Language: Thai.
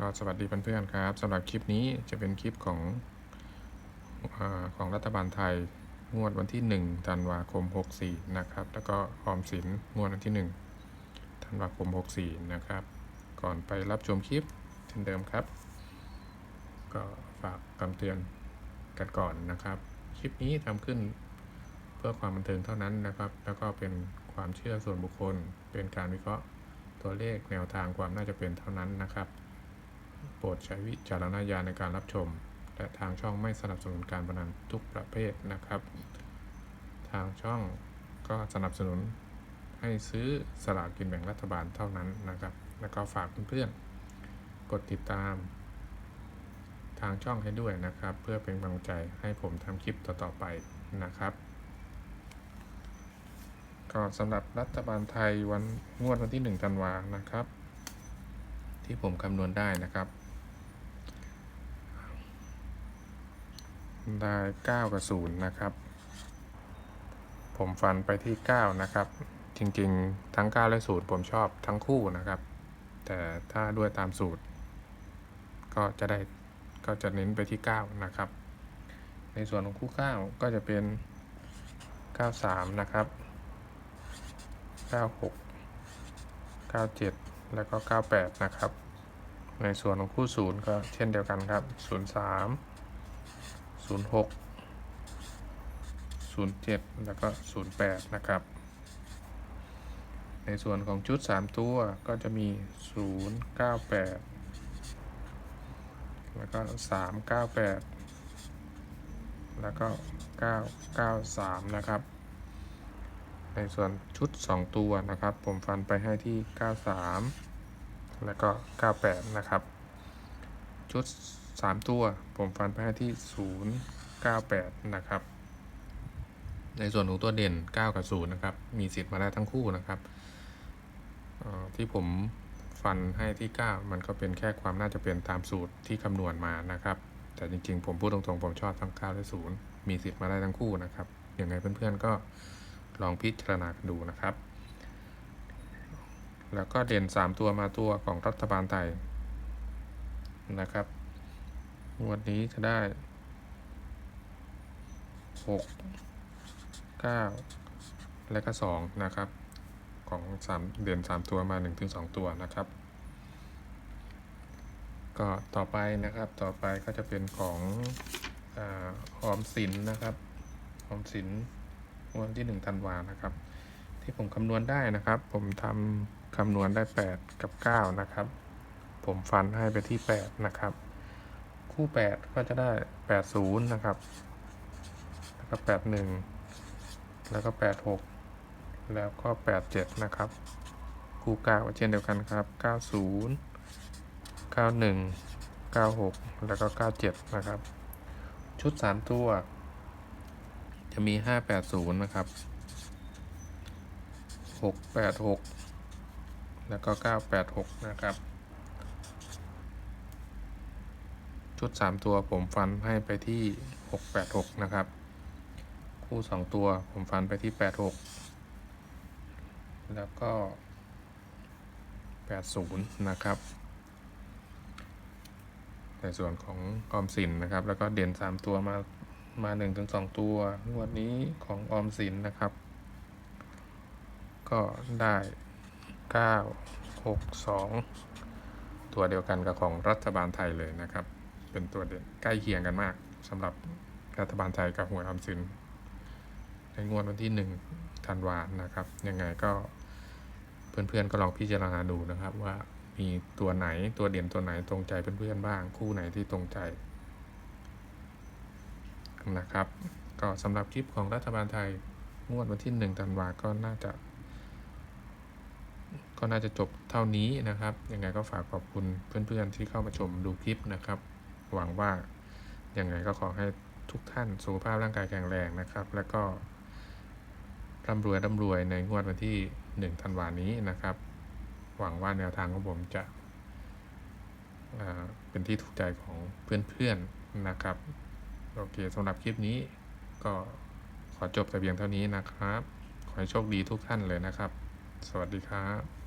ก็สวัสดีเพื่อนๆครับสำหรับคลิปนี้จะเป็นคลิปของอของรัฐบาลไทยงวดวันที่ 1 ธันวาคม 64 นะครับ แล้วก็ออมสินงวดวันที่ 1 ธันวาคม 64 นะครับ ก่อนไปรับชมคลิปเช่นเดิมครับ ก็ฝากคำเตือนกันก่อนนะครับ คลิปนี้ทำขึ้นเพื่อความบันเทิงเท่านั้นนะครับ แล้วก็เป็นความเชื่อส่วนบุคคลเป็นการวิเคราะห์ตัวเลขแนวทางความน่าจะเป็นเท่านั้นนะครับ โปรดใช้วิจารณญาณในการรับชม และทางช่องไม่สนับสนุนการพนันทุกประเภทนะครับ ทางช่องก็สนับสนุนให้ซื้อสลากกินแบ่งรัฐบาลเท่านั้นนะครับ แล้วก็ฝากเพื่อนๆ กดติดตาม ทางช่องให้ด้วยนะครับ เพื่อเป็นกำลังใจให้ผมทำคลิปต่อๆไปนะครับ ก็สำหรับรัฐบาลไทยวันงวดวันที่ 1 ธันวานะครับ ที่ผมคำนวณได้นะครับ ได้ 9 กับ 0 นะครับ ผมฟันไปที่ 9 นะครับ จริงๆ ทั้ง 9 และ 0 ผมชอบทั้งคู่นะครับ แต่ถ้าด้วยตามสูตร ก็จะได้ก็จะเน้นไปที่ 9 นะครับ ในส่วนของคู่ 9 ก็จะเป็น 93 นะครับ 96 97 แล้วก็ 98 นะครับ ในส่วนของคู่ศูนย์ก็เช่นเดียวกันครับ 03 06 07 แล้วก็ 08 นะครับ ในส่วนของชุด 3 ตัวก็จะมี 098 แล้วก็ 398 แล้วก็ 993 นะครับ ในส่วนชุด 2 ตัวนะครับ ผมฟันไปให้ที่ 93 แล้วก็ 98 นะครับ ชุด 3 ตัว ผมฟันไปให้ที่ 098 นะครับ ในส่วนของตัวเด่น 9 กับ 0 นะครับ มีสิทธิ์มาได้ทั้งคู่นะครับออที่ผมฟันให้ที่ 9 มันก็เป็นแค่ความน่าจะเป็นตามสูตรที่คำนวณมานะครับ แต่จริงๆ ผมพูดตรงๆ ผมชอบทั้ง 9 และ 0 มีสิทธิ์มาได้ทั้งคู่นะครับยังไงเพื่อนๆก็ ลองพิจารณากันดูนะครับ แล้วก็เด่น 3 ตัวมาตัวของรัฐบาลไทยนะครับงวดนี้จะได้ 6 9 และก็ 2 นะครับ ของ 3 เด่น 3 ตัวมา 1-2 ตัวนะครับ ก็ต่อไปนะครับต่อไปก็จะเป็นของออมสินนะครับออมสิน วันที่ 1 ธันวานะครับ ที่ผมคำนวณได้นะครับ ผมทำคำนวณได้ 8 กับ 9 นะครับ ผมฟันให้ไปที่ 8 นะครับ คู่ 8 ก็จะได้ 80 นะครับ แล้วก็ 81 แล้วก็ 86 แล้วก็ 87 นะครับ คู่ 9ก็เช่นเดียวกันครับ 90 91 96 แล้วก็ 97 นะครับ ชุด 3 ตัว จะมี 580 นะครับ 686 แล้วก็ 986 นะครับ ชุด 3 ตัวผมฟันให้ไปที่ 686 นะครับ คู่ 2 ตัวผมฟันไปที่ 86 แล้วก็ 80 นะครับในส่วนของออมสินนะครับ แล้วก็เด่น 3 ตัวมา มา1ถึงตัวงวดนี้ของออมสินนะครับ ก็ได้ 9 6 2 ตัวเดียวกันกับของรัฐบาลไทยเลยนะครับ เป็นตัวเด่นใกล้เคียงกันมากสำหรับรัฐบาลไทยกับหวยออมสิน ในงวดวันที่ 1 ธันวานะครับ ยังไงก็เพื่อนๆก็ลองพิจารณาดูนะครับว่ามีตัวไหนตัวเด่นตัวไหนตรงใจเพื่อนๆบ้าง คู่ไหนที่ตรงใจ นะครับ ก็สำหรับคลิปของรัฐบาลไทยงวดวันที่1ธันวาก็น่าจะ ก็น่าจะจบเท่านี้นะครับ ยังไงก็ฝากขอบคุณเพื่อนๆที่เข้ามาชมดูคลิปนะครับ หวังว่ายังไงก็ขอให้ทุกท่านสุขภาพร่างกายแข็งแรงนะครับ แล้วก็ร่ำรวยร่ำรวยในงวดวันที่1ธันวานี้นะครับ หวังว่าแนวทางของผมจะเป็นที่ถูกใจของเพื่อนๆนะครับ โอเคสำหรับคลิปนี้ก็ขอจบแต่เพียงเท่านี้นะครับ ขอให้โชคดีทุกท่านเลยนะครับ สวัสดีครับ